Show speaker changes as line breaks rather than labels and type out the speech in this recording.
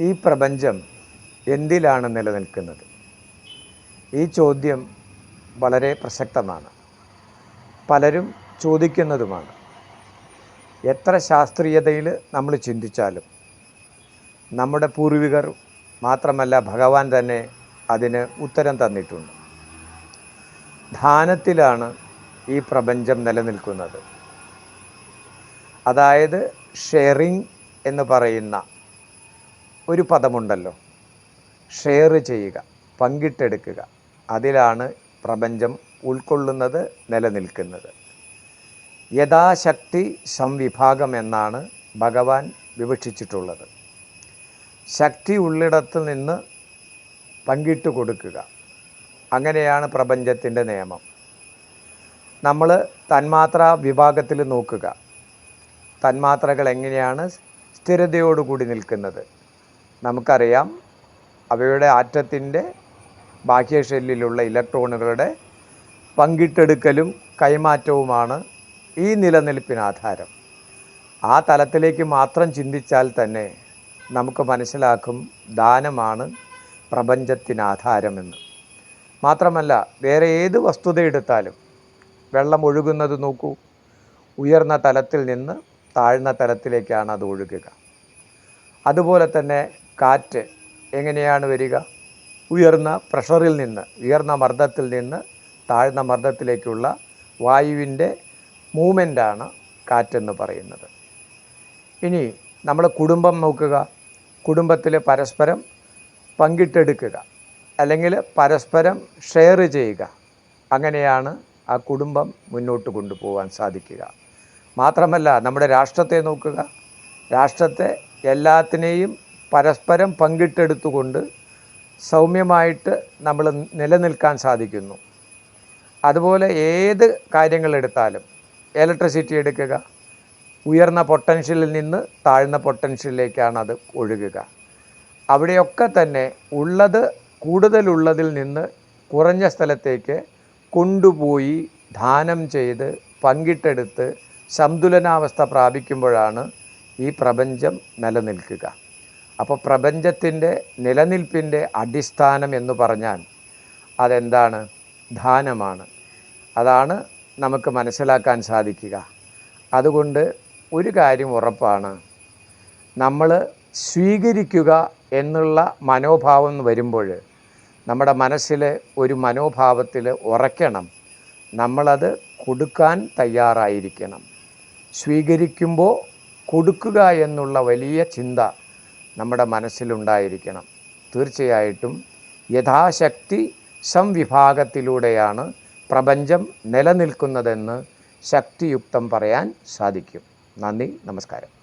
ഈ പ്രപഞ്ചം എന്തിലാണ് നിലനിൽക്കുന്നത്? ഈ ചോദ്യം വളരെ പ്രസക്തമാണ്. പലരും ചോദിക്കുന്നതുമാണ്. എത്ര ശാസ്ത്രീയതയിൽ നമ്മൾ ചിന്തിച്ചാലും നമ്മുടെ പൂർവികർ മാത്രമല്ല ഭഗവാൻ തന്നെ അതിന് ഉത്തരം തന്നിട്ടുണ്ട്. ധാനത്തിലാണ് ഈ പ്രപഞ്ചം നിലനിൽക്കുന്നത്. അതായത് ഷെയറിംഗ് എന്ന് പറയുന്ന ഒരു പദമുണ്ടല്ലോ. ഷെയർ ചെയ്യുക പങ്കിട്ടെടുക്കുക. അതിലാണ് പ്രപഞ്ചം ഉൾക്കൊള്ളുന്നത് നിലനിൽക്കുന്നത്. യഥാശക്തി സംവിഭാഗം എന്നാണ് ഭഗവാൻ വിവക്ഷിച്ചിട്ടുള്ളത്. ശക്തി ഉള്ളിടത്ത് നിന്ന് പങ്കിട്ട് കൊടുക്കുക. അങ്ങനെയാണ് പ്രപഞ്ചത്തിന്റെ നിയമം. നമ്മൾ തന്മാത്ര വിഭാഗത്തിൽ നോക്കുക. തന്മാത്രകൾ എങ്ങനെയാണ് സ്ഥിരതയോടുകൂടി നിൽക്കുന്നത്? നമുക്കറിയാം അവയുടെ ആറ്റത്തിന്റെ ബാഹ്യ ഷെല്ലിലുള്ള ഇലക്ട്രോണുകളുടെ പങ്കിട്ടെടുക്കലും കൈമാറ്റവുമാണ് ഈ നിലനിൽപ്പിന് ആധാരം. ആ തലത്തിലേക്ക് മാത്രം ചിന്തിച്ചാൽ തന്നെ നമുക്ക് മനസ്സിലാക്കും ദാനമാണ് പ്രപഞ്ചത്തിന് ആധാരമെന്ന്. മാത്രമല്ല വേറെ ഏത് വസ്തുത എടുത്താലും വെള്ളം ഒഴുകുന്നത് നോക്കൂ. ഉയർന്ന തലത്തിൽ നിന്ന് താഴ്ന്ന തലത്തിലേക്കാണ് അത് ഒഴുകുക. അതുപോലെ തന്നെ കാറ്റ് എങ്ങനെയാണ് വരിക? ഉയർന്ന പ്രഷറിൽ നിന്ന് ഉയർന്ന മർദ്ദത്തിൽ നിന്ന് താഴ്ന്ന മർദ്ദത്തിലേക്കുള്ള വായുവിന്റെ മൂമെന്റാണ് കാറ്റെന്ന് പറയുന്നത്. ഇനി നമ്മൾ കുടുംബം നോക്കുക. കുടുംബത്തിൽ പരസ്പരം പങ്കിട്ടെടുക്കുക. അല്ലെങ്കിൽ പരസ്പരം ഷെയർ ചെയ്യുക. അങ്ങനെയാണ് ആ കുടുംബം മുന്നോട്ട് കൊണ്ടുപോകാൻ സാധിക്കുക. മാത്രമല്ല നമ്മുടെ രാഷ്ട്രത്തെ നോക്കുക. രാഷ്ട്രത്തെ എല്ലാത്തിനെയും പരസ്പരം പങ്കിട്ടെടുത്തുകൊണ്ട് സൗമ്യമായിട്ട് നമ്മൾ നിലനിൽക്കാൻ സാധിക്കുന്നു. അതുപോലെ ഏത് കാര്യങ്ങളെടുത്താലും ഇലക്ട്രിസിറ്റി എടുക്കുക ഉയർന്ന പൊട്ടൻഷ്യലിൽ നിന്ന് താഴ്ന്ന പൊട്ടൻഷ്യലിലേക്കാണ് അത് ഒഴുകുക. അവിടെയൊക്കെ തന്നെ ഉള്ളത് കൂടുതലുള്ളതിൽ നിന്ന് കുറഞ്ഞ സ്ഥലത്തേക്ക് കൊണ്ടുപോയി ദാനം ചെയ്ത് പങ്കിട്ടെടുത്ത് സന്തുലനാവസ്ഥ പ്രാപിക്കുമ്പോഴാണ് ഈ പ്രപഞ്ചം നിലനിൽക്കുക. അപ്പോൾ പ്രപഞ്ചത്തിന്റെ നിലനിൽപ്പിന്റെ അടിസ്ഥാനം എന്ന് പറഞ്ഞാൽ അതെന്താണ്? ധാനമാണ് അതാണ് നമുക്ക് മനസ്സിലാക്കാൻ സാധിക്കുക. അതുകൊണ്ട് ഒരു കാര്യം ഉറപ്പാണ്. നമ്മൾ സ്വീകരിക്കുക എന്നുള്ള മനോഭാവം വരുമ്പോൾ നമ്മുടെ മനസ്സിൽ ഒരു മനോഭാവത്തിൽ ഉറയ്ക്കണം. നമ്മളത് കൊടുക്കാൻ തയ്യാറായിരിക്കണം. സ്വീകരിക്കുമ്പോൾ കൊടുക്കുക എന്നുള്ള വലിയ ചിന്ത നമ്മുടെ മനസ്സിലുണ്ടായിരിക്കണം. തീർച്ചയായിട്ടും യഥാശക്തി സംവിഭാഗത്തിലൂടെയാണ് പ്രപഞ്ചം നിലനിൽക്കുന്നതെന്ന് ശക്തിയുക്തം പറയാൻ സാധിക്കും. നന്ദി നമസ്കാരം.